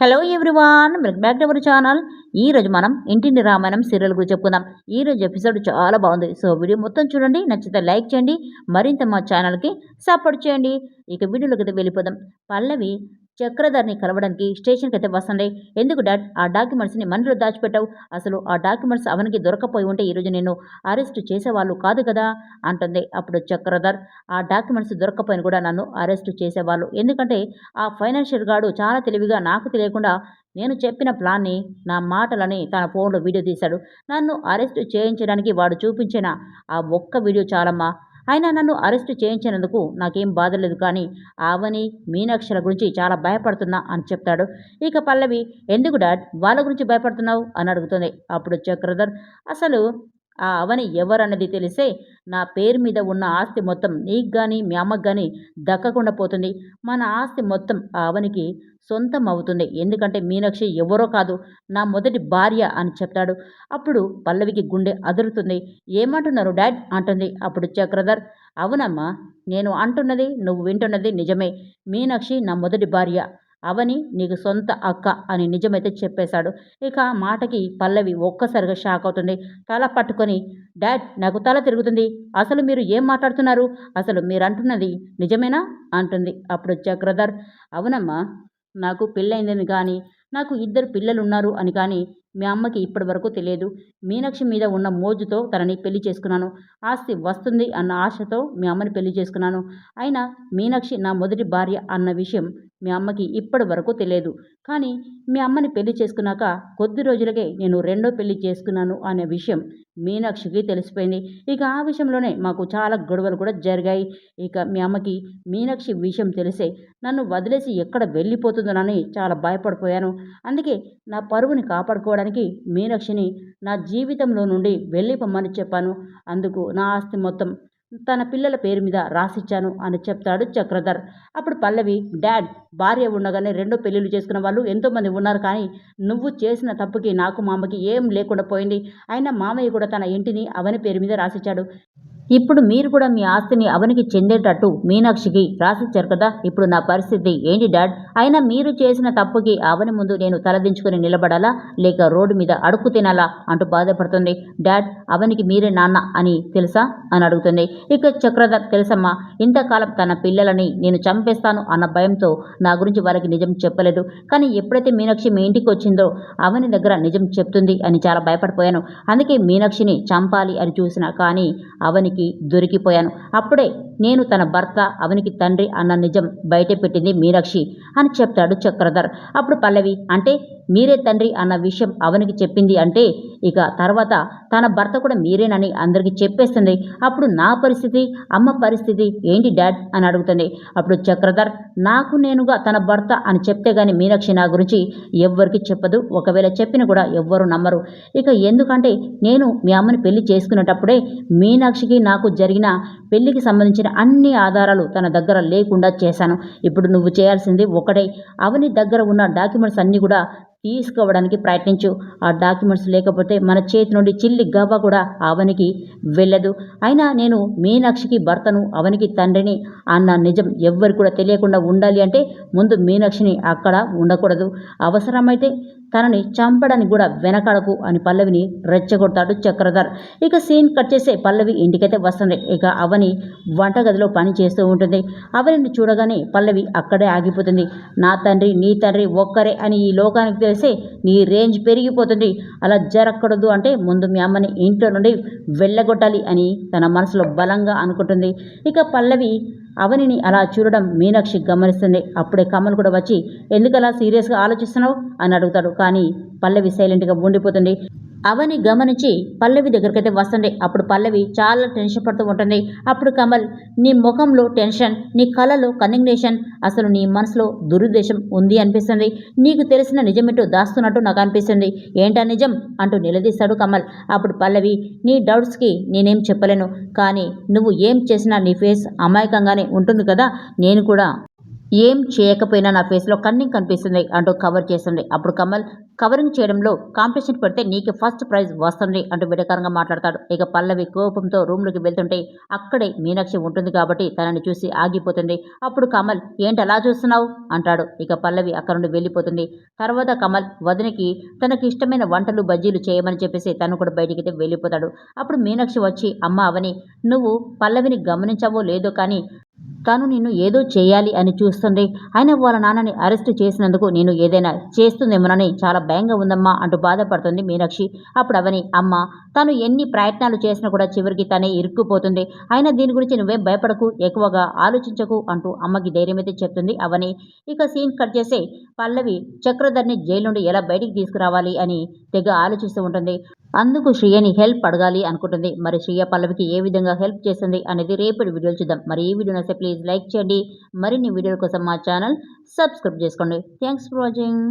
Hello everyone welcome back to our channel ఈ రోజు మనం ఇంటిని రామాయణం సీరియల్ గురించి చెప్పుకుందాం. ఈ రోజు ఎపిసోడ్ చాలా బాగుంది. సో వీడియో మొత్తం చూడండి. నచ్చితే లైక్ చేయండి. మరింత మా ఛానల్కి సపోర్ట్ చేయండి. ఇక వీడియోలోకి అయితే వెళ్ళిపోదాం. పల్లవి చక్రధర్ని కలవడానికి స్టేషన్కి అయితే వస్తుండే. ఎందుకు డాడ్? ఆ డాక్యుమెంట్స్ని మనలో దాచిపెట్టావు. అసలు ఆ డాక్యుమెంట్స్ అవనికి దొరకపోయి ఉంటే ఈరోజు నేను అరెస్ట్ చేసేవాళ్ళు కాదు కదా? అంటుంది అప్పుడు చక్రధర్. ఆ డాక్యుమెంట్స్ దొరకపోయిన కూడా నన్ను అరెస్ట్ చేసేవాళ్ళు. ఎందుకంటే ఆ ఫైనాన్షియల్ గార్డు చాలా తెలివిగా నాకు తెలియకుండా నేను చెప్పిన ప్లాన్ని నా మాటలని తన ఫోన్లో వీడియో తీశాడు. నన్ను అరెస్ట్ చేయించడానికి వాడు చూపించిన ఆ ఒక్క వీడియో చాలమ్మా. అయినా నన్ను అరెస్ట్ చేయించినందుకు నాకేం బాధ లేదు కానీ ఆవని మీనాక్షల గురించి చాలా భయపడుతున్నా అని చెప్తాడు. ఇక పల్లవి ఎందుకు డాడ్? వాళ్ళ గురించి భయపడుతున్నావు? అని అడుగుతుంది. అప్పుడు చక్రధర్ అసలు ఆ అవని ఎవరన్నది తెలిసే నా పేరు మీద ఉన్న ఆస్తి మొత్తం నీకు కానీ మీ అమ్మకు కానీ దక్కకుండా పోతుంది. మన ఆస్తి మొత్తం ఆ అవనికి సొంతం అవుతుంది. ఎందుకంటే మీనాక్షి ఎవరో కాదు నా మొదటి భార్య అని చెప్తాడు. అప్పుడు పల్లవికి గుండె అదురుతుంది. ఏమంటున్నారు డాడ్? అంటుంది. అప్పుడు చక్రధర్ అవునమ్మా నేను అంటున్నది నువ్వు వింటున్నది నిజమే. మీనాక్షి నా మొదటి భార్య. అవని నీకు సొంత అక్క అని నిజమైతే చెప్పేశాడు. ఇక మాటకి పల్లవి ఒక్కసారిగా షాక్ అవుతుంది. తల పట్టుకొని డాడ్ నాకు తల తిరుగుతుంది. అసలు మీరు ఏం మాట్లాడుతున్నారు? అసలు మీరు అంటున్నది నిజమేనా? అంటుంది అప్పుడు చక్రధర్. అవునమ్మా నాకు పెళ్ళైందని కానీ నాకు ఇద్దరు పిల్లలు ఉన్నారు అని కానీ మీ అమ్మకి ఇప్పటి వరకు తెలియదు. మీనాక్షి మీద ఉన్న మోజుతో తనని పెళ్ళి చేసుకున్నాను. ఆస్తి వస్తుంది అన్న ఆశతో మీ అమ్మని పెళ్ళి చేసుకున్నాను. అయినా మీనాక్షి నా మొదటి భార్య అన్న విషయం మీ అమ్మకి ఇప్పటి వరకు తెలియదు. కానీ మీ అమ్మని పెళ్ళి చేసుకున్నాక కొద్ది రోజులకే నేను రెండో పెళ్ళి చేసుకున్నాను అనే విషయం మీనాక్షికి తెలిసిపోయింది. ఇక ఆ విషయంలోనే మాకు చాలా గొడవలు కూడా జరిగాయి. ఇక మీ అమ్మకి మీనాక్షి విషయం తెలిసే నన్ను వదిలేసి ఎక్కడ వెళ్ళిపోతుందోనని చాలా భయపడిపోయాను. అందుకే నా పరువుని కాపాడుకోవడానికి మీనాక్షిని నా జీవితంలో నుండి వెళ్ళిపోమ్మని చెప్పాను. అందుకు నా ఆస్తి మొత్తం తన పిల్లల పేరు మీద రాసిచ్చాను అని చెప్తాడు చక్రధర్. అప్పుడు పల్లవి డాడ్ భార్య ఉండగానే రెండో పెళ్ళిళ్ళు చేసుకున్న వాళ్ళు ఎంతోమంది ఉన్నారు కానీ నువ్వు చేసిన తప్పుకి నాకు మామకి ఏం లేకుండా పోయింది. అయినా మామయ్య కూడా తన ఇంటిని అవని పేరు మీద రాసిచ్చాడు. ఇప్పుడు మీరు కూడా మీ ఆస్తిని అవనికి చెందేటట్టు మీనాక్షికి రాసిచ్చారు కదా? ఇప్పుడు నా పరిస్థితి ఏంటి డాడ్? అయినా మీరు చేసిన తప్పుకి అవని ముందు నేను తలదించుకుని నిలబడాలా? లేక రోడ్డు మీద అడుక్కు తినాలా? అంటూ బాధపడుతుంది. డాడ్ అవనికి మీరే నాన్న అని తెలుసా? అని అడుగుతుంది. ఇక చక్రధర్ తెలుసమ్మా ఇంతకాలం తన పిల్లలని నేను చంపేస్తాను అన్న భయంతో నా గురించి వారికి నిజం చెప్పలేదు. కానీ ఎప్పుడైతే మీనాక్షి మీ ఇంటికి వచ్చిందో అవని దగ్గర నిజం చెప్తుంది అని చాలా భయపడిపోయాను. అందుకే మీనాక్షిని చంపాలి అని చూసిన కానీ అవనికి దొరికిపోయాను. అప్పుడే నేను తన భర్త అవనికి తండ్రి అన్న నిజం బయట పెట్టింది మీనాక్షి అని చెప్తాడు చక్రధర్. అప్పుడు పల్లవి అంటే మీరే తండ్రి అన్న విషయం అవనికి చెప్పింది అంటే ఇక తర్వాత తన భర్త కూడా మీరేనని అందరికీ చెప్పేస్తుంది. అప్పుడు నా పరిస్థితి అమ్మ పరిస్థితి ఏంటి డాడ్? అని అడుగుతుంది. అప్పుడు చక్రధర్ నాకు నేనుగా తన భర్త అని చెప్తే గాని మీనాక్షి నా గురించి ఎవ్వరికి చెప్పదు. ఒకవేళ చెప్పిన కూడా ఎవ్వరు నమ్మరు. ఇక ఎందుకంటే నేను మీ అమ్మని పెళ్ళి చేసుకునేటప్పుడే మీనాక్షికి నాకు జరిగిన పెళ్ళికి సంబంధించిన అన్ని ఆధారాలు తన దగ్గర లేకుండా చేశాను. ఇప్పుడు నువ్వు చేయాల్సింది ఒకటే. అవని దగ్గర ఉన్న డాక్యుమెంట్స్ అన్నీ కూడా తీసుకోవడానికి ప్రయత్నించు. ఆ డాక్యుమెంట్స్ లేకపోతే మన చేతి నుండి చిల్లి గవ్వ కూడా అవనికి వెళ్ళదు. అయినా నేను మీనాక్షికి భర్తను అవనికి తండ్రిని అన్న నిజం ఎవ్వరు కూడా తెలియకుండా ఉండాలి అంటే ముందు మీనాక్షిని అక్కడ ఉండకూడదు. అవసరమైతే తనని చంపడానికి కూడా వెనకడకు అని పల్లవిని రెచ్చగొడతాడు చక్రధర్. ఇక సీన్ కట్ చేసే పల్లవి ఇంటికైతే వస్తుంది. ఇక అవని వంటగదిలో పని చేస్తూ ఉంటుంది. అవనిని చూడగానే పల్లవి అక్కడే ఆగిపోతుంది. నా తండ్రి నీ తండ్రి ఒక్కరే అని ఈ లోకానికి తెలిసే నీ రేంజ్ పెరిగిపోతుంది. అలా జరగకూడదు అంటే ముందు మీ అమ్మని ఇంట్లో నుండి వెళ్ళగొట్టాలి అని తన మనసులో బలంగా అనుకుంటుంది. ఇక పల్లవి అవనిని అలా చూడడం మీనాక్షి గమనిస్తుంది. అప్పుడే కమల్ కూడా వచ్చి ఎందుకలా సీరియస్గా ఆలోచిస్తున్నావు? అని అడుగుతాడు. కానీ పల్లవి సైలెంట్గా ఉండిపోతుంది. అవని గమనించి పల్లవి దగ్గరికైతే వస్తుంది. అప్పుడు పల్లవి చాలా టెన్షన్ పడుతూ ఉంటుంది. అప్పుడు కమల్ నీ ముఖంలో టెన్షన్ నీ కళలో కన్నిగ్నేషన్ అసలు నీ మనసులో దురుద్దేశం ఉంది అనిపిస్తుంది. నీకు తెలిసిన నిజమేటో దాస్తున్నట్టు నాకు అనిపిస్తుంది. ఏంటా నిజం? అంటూ నిలదీస్తాడు కమల్. అప్పుడు పల్లవి నీ డౌట్స్కి నేనేం చెప్పలేను. కానీ నువ్వు ఏం చేసినా నీ ఫేస్ అమాయకంగానే ఉంటుంది కదా? నేను కూడా ఏం చేయకపోయినా నా ఫేస్లో కన్నింగ్ కనిపిస్తుంది అంటూ కవర్ చేస్తుంది. అప్పుడు కమల్ కవరింగ్ చేయడంలో కాంపిటీషన్ పెడితే నీకు ఫస్ట్ ప్రైజ్ వస్తుంది అంటూ విడకారంగా మాట్లాడతాడు. ఇక పల్లవి కోపంతో రూమ్లోకి వెళ్తుంటే అక్కడే మీనాక్షి ఉంటుంది కాబట్టి తనని చూసి ఆగిపోతుంది. అప్పుడు కమల్ ఏంటి అలా చూస్తున్నావు? అంటాడు. ఇక పల్లవి అక్కడ నుండి వెళ్ళిపోతుంది. తర్వాత కమల్ వదినకి తనకి ఇష్టమైన వంటలు బజ్జీలు చేయమని చెప్పేసి తను కూడా బయటికి వెళ్ళిపోతాడు. అప్పుడు మీనాక్షి వచ్చి అమ్మ అవని నువ్వు పల్లవిని గమనించావో లేదో కానీ తాను నిన్ను ఏదో చేయాలి అని చూస్తుంది అయినా వాళ్ళ నాన్నని అరెస్ట్ చేసినందుకు నేను ఏదైనా చేస్తుందేమోనని చాలా భయంగా ఉందమ్మా అంటూ బాధపడుతుంది మీనాక్షి. అప్పుడు అవని అమ్మ తాను ఎన్ని ప్రయత్నాలు చేసినా కూడా చివరికి తనే ఇరుక్కుపోతుంది. అయినా దీని గురించి నువ్వే భయపడకు ఎక్కువగా ఆలోచించకు అంటూ అమ్మకి ధైర్యమైతే చెప్తుంది అవని. ఇక సీన్ కట్ చేసే పల్లవి చక్రధర్ని జైలు నుండి ఎలా బయటికి తీసుకురావాలి అని తెగ ఆలోచిస్తూ ఉంటుంది. అందుకు శ్రీయని హెల్ప్ అడగాలి అనుకుంటుంది. మరి శ్రీయ పల్లవికి ఏ విధంగా హెల్ప్ చేస్తుంది అనేది రేపటి వీడియోలు చూద్దాం. మరి ఈ వీడియో నచ్చితే ప్లీజ్ లైక్ చేయండి. మరిన్ని వీడియోల కోసం మా ఛానల్ సబ్స్క్రైబ్ చేసుకోండి. Thanks for watching